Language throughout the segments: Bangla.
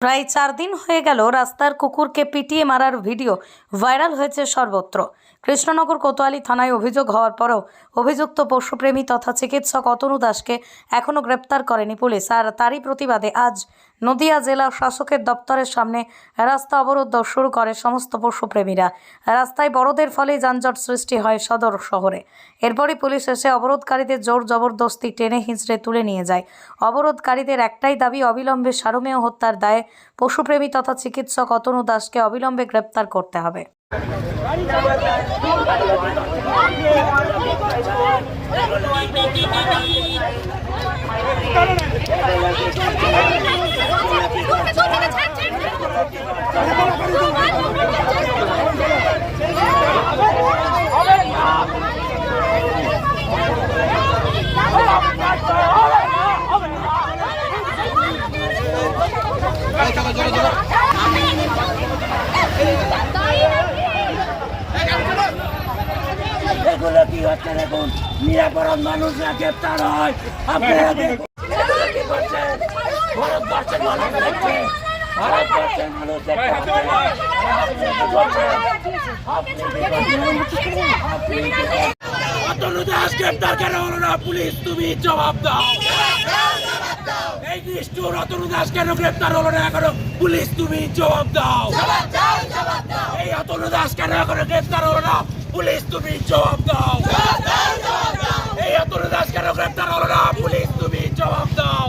প্রায় চার দিন হয়ে গেল রাস্তার কুকুরকে পিটিয়ে মারার ভিডিও ভাইরাল হয়েছে সর্বত্র। কৃষ্ণনগর কোতোয়ালি থানায় অভিযোগ হওয়ার পরও অভিযুক্ত পশুপ্রেমী তথা চিকিৎসক অতনু দাসকে এখনও গ্রেপ্তার করেনি পুলিশ, আর তারই প্রতিবাদে আজ নদিয়া জেলা শাসকের দপ্তরের সামনে রাস্তা অবরোধ শুরু করে সমস্ত পশুপ্রেমীরা। রাস্তায় বড়দের ফলে যানজট সৃষ্টি হয় সদর শহরে। এরপরই পুলিশ এসে অবরোধকারীদের জোর জবরদস্তি টেনে হিঁচড়ে তুলে নিয়ে যায়। অবরোধকারীদের একটাই দাবি, অবিলম্বে সারমেয় হত্যার দায়ে পশুপ্রেমী তথা চিকিৎসক অতনু দাসকে অবিলম্বে গ্রেপ্তার করতে হবে। কি হচ্ছে দেখুন নিরাপরাধ মানুষরা গ্রেপ্তার হয়। আপনারা দেখুন কি ভারতবর্ষের মানুষ দেখছে ভারতবর্ষের মানুষ করছেন? অতনু দাস গ্রেপ্তার কেন হলো না? পুলিশ তুমি জবাব দাও। এই নিষ্ঠুর অতনু দাস কেন গ্রেপ্তার হলো না এখনও? পুলিশ তুমি জবাব দাও। এই অতনু দাস কেন এখনও গ্রেপ্তার হলো না? পুলিশ তুমি জবাব দাও। এই অতনু দাস কেন গ্রেপ্তার হলো না। পুলিশ তুমি জবাব দাও।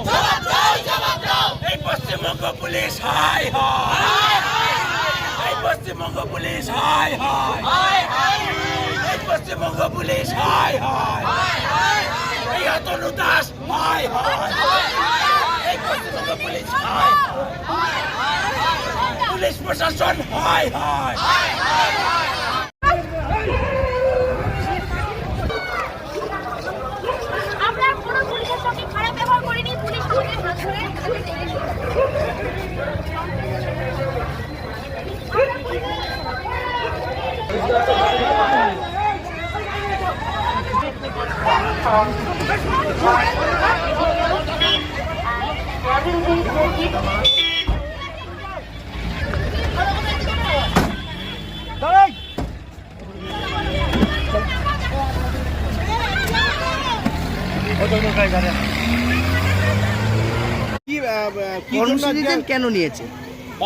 এই পশ্চিমবঙ্গ পুলিশ, হাই হাই। এই পশ্চিমবঙ্গ পুলিশ, হাই হাই। এই পশ্চিমবঙ্গ পুলিশ, হাই হাই। এই অতনু দাস, হাই হাই। এই পশ্চিমবঙ্গ পুলিশ হাই। পুলিশ প্রশাসন, হাই হাই। কি আহ, কর্মসূচিতে কেন নিয়েছে?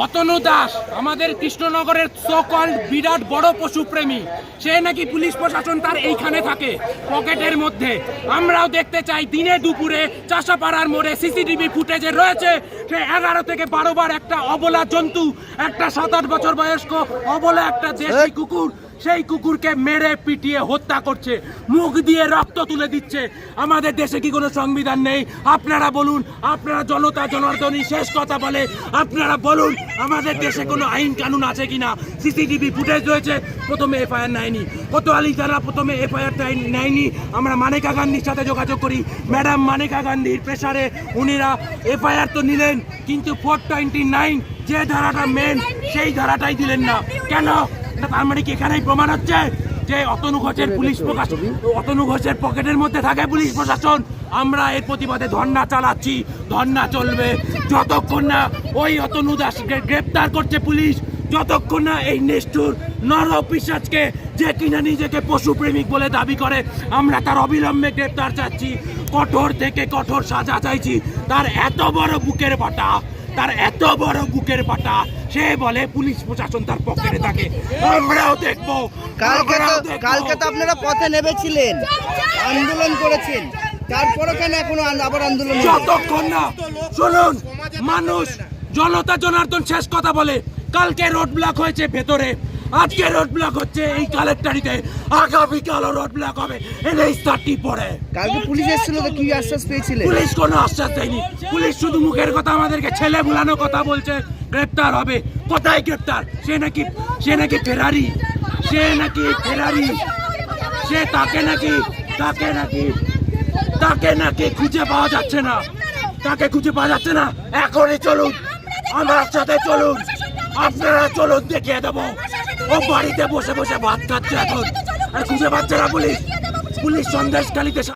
অতনু দাস আমাদের কৃষ্ণনগরের সকল বিরাট বড় পশুপ্রেমী। সে নাকি পুলিশ প্রশাসন তার এইখানে থাকে পকেটের মধ্যে। আমরাও দেখতে চাই দিনে দুপুরে চাষাপাড়ার মোড়ে সিসিটিভি ফুটেজে রয়েছে সে এগারো থেকে বারো বার একটা অবলা জন্তু একটা সাত আট বছর বয়স্ক অবলা একটা দেশি কুকুর সেই কুকুরকে মেরে পিটিয়ে হত্যা করছে, মুখ দিয়ে রক্ত তুলে দিচ্ছে। আমাদের দেশে কি কোনো সংবিধান নেই? আপনারা বলুন, আপনারা জনতা জনার্দনী শেষ কথা বলে, আপনারা বলুন, আমাদের দেশে কোনো আইন কানুন আছে কিনা? সিসিটিভি ফুটেজ রয়েছে, প্রথমে এফআইআর নেয়নি। কোতোয়ালি যারা প্রথমে এফআইআর নেয়নি। আমরা মানেকা গান্ধীর সাথে যোগাযোগ করি। ম্যাডাম মানেকা গান্ধীর প্রেসারে উনিরা এফআইআর তো নিলেন, কিন্তু ফোর টোয়েন্টি নাইন যে ধারাটা মেন সেই ধারাটাই দিলেন না। কেন? তার মানে কি এখানেই প্রমাণ হচ্ছে যে অতনু ঘোষের পুলিশ প্রকাশন অতনু ঘোষের পকেটের মধ্যে থাকে পুলিশ প্রশাসন। আমরা এর প্রতিবাদে ধর্ণা চালাচ্ছি। ধর্ণা চলবে। যতক্ষণ না ওই অতনু দাসকে গ্রেপ্তার করছে পুলিশ যতক্ষণ না এই নিষ্ঠুর নর পিসাজকে যে কিনা নিজেকে পশুপ্রেমিক বলে দাবি করে আমরা তার অবিলম্বে গ্রেপ্তার চাচ্ছি। কঠোর থেকে কঠোর সাজা চাইছি। তার এত বড় বুকের পাটা তার এত বড় বুকের পাটা সে বলে পুলিশ প্রশাসন তার পকেটে থাকে। আমরাও দেখব কালকে তো কালকে তো আপনারা পথে নেমেছিলেন। আন্দোলন করেছেন। তারপরে কেন এখনও আবার আন্দোলন যতক্ষণ না শুনুন মানুষ জনতা জনার্দন শেষ কথা বলে কালকে রোড ব্লক হয়েছে ভেতরে। আজকে রোড ব্লক হচ্ছে এই কালেক্টারিতে আগামীকালও রোড ব্লক হবে এনএইচ থার্টি পরে কালকে পুলিশ এসেছিল তো কি আশ্বাস পেয়েছিলেন পুলিশ কোনো আশ্বাস দেয়নি। পুলিশ শুধু মুখের কথা আমাদেরকে ছেলে ভুলানো কথা বলছে গ্রেপ্তার হবে। কোথায় গ্রেপ্তার? সে নাকি সে নাকি ফেরারি সে নাকি ফেরারি সে তাকে নাকি তাকে নাকি তাকে নাকি খুঁজে পাওয়া যাচ্ছে না। তাকে খুঁজে পাওয়া যাচ্ছে না। এখনই চলুন আমার সাথে চলুন। আপনারা চলুন দেখিয়ে দেবো। ও বাড়িতে বসে বসে ভাত খাচ্ছে এখন। আর খুঁজে পাচ্ছে না পুলিশ। পুলিশ সন্দেশকালীতে